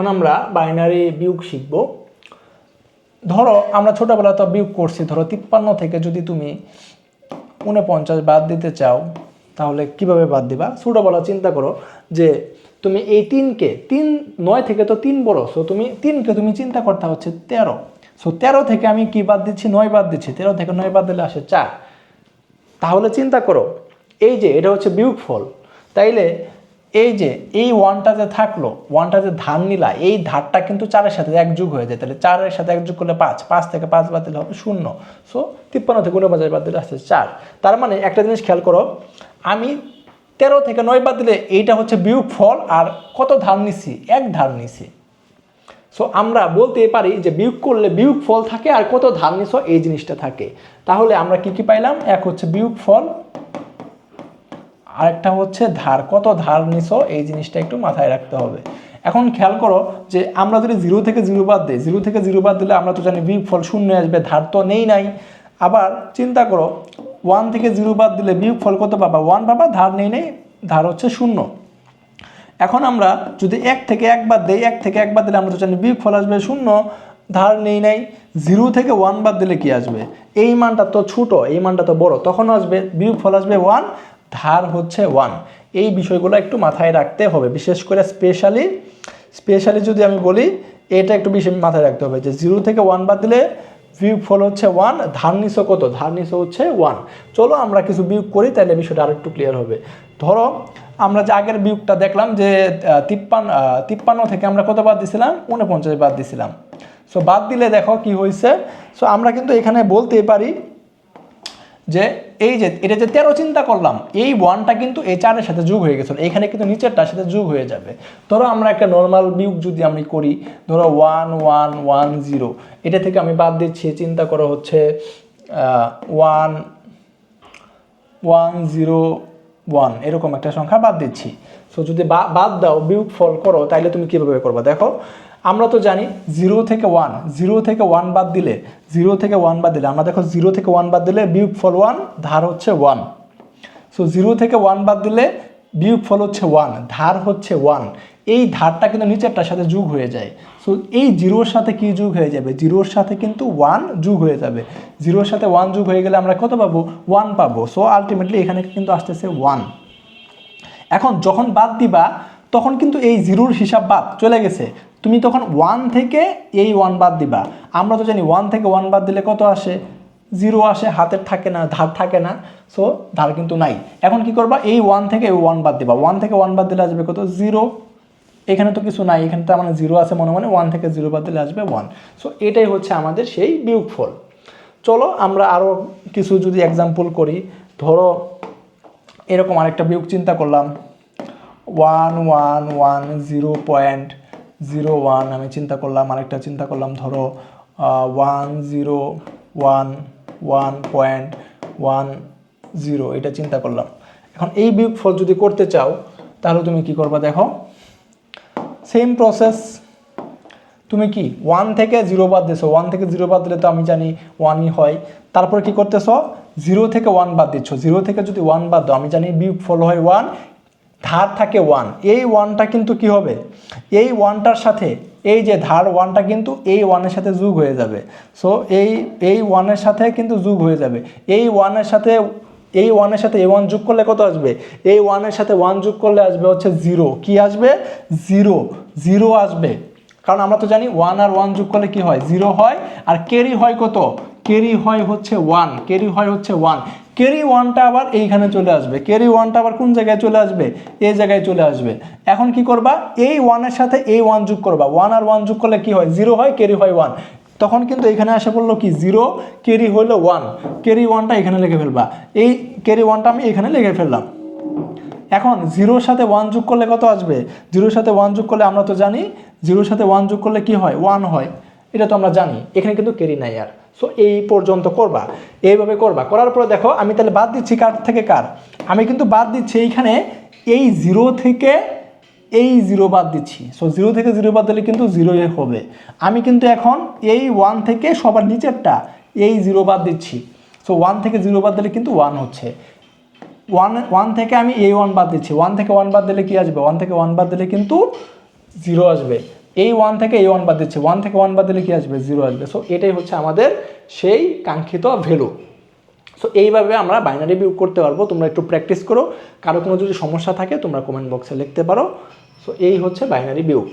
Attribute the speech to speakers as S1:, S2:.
S1: এখন আমরা বাইনারি বিয়োগ শিখব। ধরো আমরা ছোটবেলা তো বিয়োগ করছি, ধরো তিপ্পান্ন থেকে যদি তুমি উনপঞ্চাশ বাদ দিতে চাও, তাহলে কীভাবে বাদ দিবা? ছোটবেলা চিন্তা করো যে তুমি এই তিনকে, তিন, নয় থেকে তো তিন বড় সো তুমি, তিনকে তুমি চিন্তা করতে হচ্ছে তেরো। সো তেরো থেকে আমি কি বাদ দিচ্ছি? নয় বাদ দিচ্ছি। তেরো থেকে নয় বাদ দিলে আসে চার। তাহলে চিন্তা করো, এই যে এটা হচ্ছে বিয়োগ ফল তাইলে এই যে, এই ওয়ানটা যে থাকল ওয়ানটা যে ধার নিলা, এই ধারটা কিন্তু চারের সাথে এক যুগ হয়ে যায়। তাহলে চারের সাথে এক যুগ করলে পাঁচ পাঁচ থেকে পাঁচ বাদ দিলে হবে শূন্য। সো তিপ্পান্ন থেকে উনপঞ্চাশ বাদ দিলে আসছে চার। তার মানে একটা জিনিস খেয়াল করো, আমি তেরো থেকে নয় বাদ দিলে এইটা হচ্ছে বিয়োগ ফল, আর কত ধার নিছি? এক ধার নিছি। সো আমরা বলতে পারি যে বিয়োগ করলে বিয়োগ ফল থাকে, আর কত ধার নিছো, এই জিনিসটা থাকে। তাহলে আমরা কি কি পাইলাম? এক হচ্ছে বিয়োগ ফল আরেকটা হচ্ছে ধার। কত ধার নিছো? এই জিনিসটা একটু মাথায় রাখতে হবে। এখন খেয়াল করো যে আমরা যদি জিরো থেকে জিরো বাদ দিই জিরো থেকে জিরো বাদ দিলে আমরা তো জানি বিয়োগ ফল শূন্য আসবে, ধার তো নেই নাই। আবার চিন্তা করো ওয়ান থেকে জিরো বাদ দিলে বিয়োগ ফল কত পাবা? ওয়ান পাবা, ধার নেই নেই, ধার হচ্ছে শূন্য। এখন আমরা যদি এক থেকে এক বাদ দেই, এক থেকে এক বাদ দিলে আমরা তো জানি বিয়োগ ফল আসবে শূন্য, ধার নেই নাই। জিরো থেকে ওয়ান বাদ দিলে কি আসবে? এই মানটা তো ছোট, এই মানটা তো বড়। তখন আসবে বিয়োগ ফল আসবে ওয়ান ধার হচ্ছে ওয়ান এই বিষয়গুলো একটু মাথায় রাখতে হবে, বিশেষ করে স্পেশালি স্পেশালি যদি আমি বলি, এটা একটু বেশি মাথায় রাখতে হবে যে জিরো থেকে ওয়ান বাদ দিলে বিয়োগ ফল হচ্ছে ওয়ান ধার নিশো কত? ধার নিশো হচ্ছে ওয়ান চলো আমরা কিছু বিয়োগ করি, তাহলে বিষয়টা আরেকটু ক্লিয়ার হবে। ধরো, আমরা যে আগের বিয়োগটা দেখলাম যে তিপ্পান্ন তিপ্পান্ন থেকে আমরা কত বাদ দিছিলাম? উনপঞ্চাশ বাদ দিছিলাম। সো বাদ দিলে দেখো কি হয়েছে সো আমরা কিন্তু এখানে বলতে পারি যে এই যে, এটা যে তেরো চিন্তা করলাম, এই ওয়ানটা কিন্তু এই চারের সাথে যোগ হয়ে গেছিল। এখানে কিন্তু নিচেরটার সাথে যোগ হয়ে যাবে। ধরো আমরা একটা নর্মাল বিয়োগ যদি আমি করি, ধরো ওয়ান ওয়ান ওয়ান জিরো এটা থেকে আমি বাদ দিচ্ছি, চিন্তা করা হচ্ছে ওয়ান ওয়ান জিরো ওয়ান এরকম একটা সংখ্যা বাদ দিচ্ছি। সো যদি বাদ দাও, বিয়োগ ফল করো, তাইলে তুমি কীভাবে করব? দেখো, আমরা তো জানি জিরো থেকে ওয়ান জিরো থেকে ওয়ান বাদ দিলে জিরো থেকে ওয়ান বাদ দিলে, আমরা দেখো জিরো থেকে ওয়ান বাদ দিলে বিয়োগ ফল ওয়ান ধার হচ্ছে ওয়ান সো জিরো থেকে ওয়ান বাদ দিলে বিয়োগ ফল হচ্ছে ওয়ান ধার হচ্ছে ওয়ান এই ধারটা কিন্তু নিচেরটার সাথে যোগ হয়ে যায়। সো এই জিরোর সাথে কি যোগ হয়ে যাবে? জিরোর সাথে কিন্তু ওয়ান যোগ হয়ে যাবে। জিরোর সাথে ওয়ান যোগ হয়ে গেলে আমরা কত পাবো? ওয়ান পাবো। সো আলটিমেটলি এখানে কিন্তু আসতেছে ওয়ান এখন যখন বাদ দিবা, তখন কিন্তু এই জিরোর হিসাব বাদ চলে গেছে। তুমি তখন ওয়ান থেকে এই ওয়ান বাদ দিবা। আমরা তো জানি ওয়ান থেকে ওয়ান বাদ দিলে কত আসে? জিরো আসে, হাতের থাকে না, ধার থাকে না সো ধার কিন্তু নাই। এখন কি করবা? এই ওয়ান থেকে ওয়ান বাদ দিবা। ওয়ান থেকে ওয়ান বাদ দিলে আসবে কত? জিরো। এখানে তো কিছু নাই, এখানে তো মানে জিরো আছে মনে মনে ওয়ান থেকে জিরো বাদ দিলে আসবে ওয়ান সো এটাই হচ্ছে আমাদের সেই বিয়োগফল। চলো আমরা আরও কিছু যদি এক্সাম্পল করি। ধরো এরকম আরেকটা বিয়োগ চিন্তা করলাম। One one one zero point zero one আমি চিন্তা করলাম, আরেকটা চিন্তা করলাম, ধরো one zero one one point one zero এটা চিন্তা করলাম। এখন এই বিয়োগ ফল যদি করতে চাও, তাহলে তুমি কি করবা দেখো? সেম প্রসেস তুমি কি ওয়ান থেকে জিরো বাদ দিছো? ওয়ান থেকে জিরো বাদ দিলে তো আমি জানি ওয়ানই হয়। তারপর কি করতেছো? জিরো থেকে ওয়ান বাদ দিচ্ছ। জিরো থেকে যদি ওয়ান বাদ দাও, আমি জানি বিয়োগ ফল হয় ওয়ান ধার থাকে ওয়ান এই ওয়ানটা কিন্তু কি হবে? এই ওয়ানটার সাথে এই যে ধার ওয়ানটা কিন্তু এই ওয়ানের সাথে যোগ হয়ে যাবে। সো এই এই ওয়ানের সাথে কিন্তু যোগ হয়ে যাবে। এই ওয়ানের সাথে, এই ওয়ানের সাথে এ ওয়ান যোগ করলে কত আসবে? এই ওয়ানের সাথে ওয়ান যোগ করলে আসবে হচ্ছে জিরো কি আসবে? জিরো জিরো আসবে। কারণ আমরা তো জানি ওয়ান আর ওয়ান যোগ করলে কি হয়? জিরো হয়। আর ক্যারি হয় কত? ক্যারি হয় হচ্ছে ওয়ান ক্যারি হয় হচ্ছে ওয়ান ক্যারি ওয়ানটা আবার এইখানে চলে আসবে। ক্যারি ওয়ানটা আবার কোন জায়গায় চলে আসবে? এই জায়গায় চলে আসবে। এখন কি করবা? এই ওয়ানের সাথে এই ওয়ান যোগ করবা। ওয়ান আর ওয়ান যোগ করলে কি হয়? জিরো হয় ক্যারি হয় ওয়ান তখন কিন্তু এখানে আসে বলল কি? জিরো ক্যারি হলো ওয়ান ক্যারি ওয়ানটা এখানে লিখে ফেলবা। এই ক্যারি ওয়ানটা আমি এখানে লিখে ফেললাম। এখন জিরোর সাথে ওয়ান যোগ করলে কত আসবে? জিরোর সাথে ওয়ান যোগ করলে আমরা তো জানি, জিরোর সাথে ওয়ান যোগ করলে কি হয়? ওয়ান হয়। এটা তো আমরা জানি। এখানে কিন্তু ক্যারি নাই আর। সো এই পর্যন্ত করবা। এইভাবে করবা। করার পরে দেখো, আমি তাহলে বাদ দিচ্ছি কার থেকে কার? আমি কিন্তু বাদ দিচ্ছি এইখানে এই জিরো থেকে এই জিরো বাদ দিচ্ছি। সো জিরো থেকে জিরো বাদ দিলে কিন্তু জিরোই হবে। আমি কিন্তু এখন এই ওয়ান থেকে সবার নিচেরটা এই জিরো বাদ দিচ্ছি। সো ওয়ান থেকে জিরো বাদ দিলে কিন্তু ওয়ান হচ্ছে। ওয়ান ওয়ান থেকে আমি এই ওয়ান বাদ দিচ্ছি। ওয়ান থেকে ওয়ান বাদ দিলে কি আসবে? ওয়ান থেকে ওয়ান বাদ দিলে কিন্তু জিরো আসবে। এই ওয়ান থেকে এই ওয়ান বাদ দিচ্ছে। ওয়ান থেকে ওয়ান বাদ দিলে কি আসবে? জিরো আসবে। সো এটাই হচ্ছে আমাদের সেই কাঙ্ক্ষিত ভ্যালু সো এইভাবে আমরা বাইনারি বিয়োগ করতে পারব। তোমরা একটু প্র্যাকটিস করো। কারও কোনো যদি সমস্যা থাকে, তোমরা কমেন্ট বক্সে লিখতে পারো। সো এই হচ্ছে বাইনারি বিয়োগ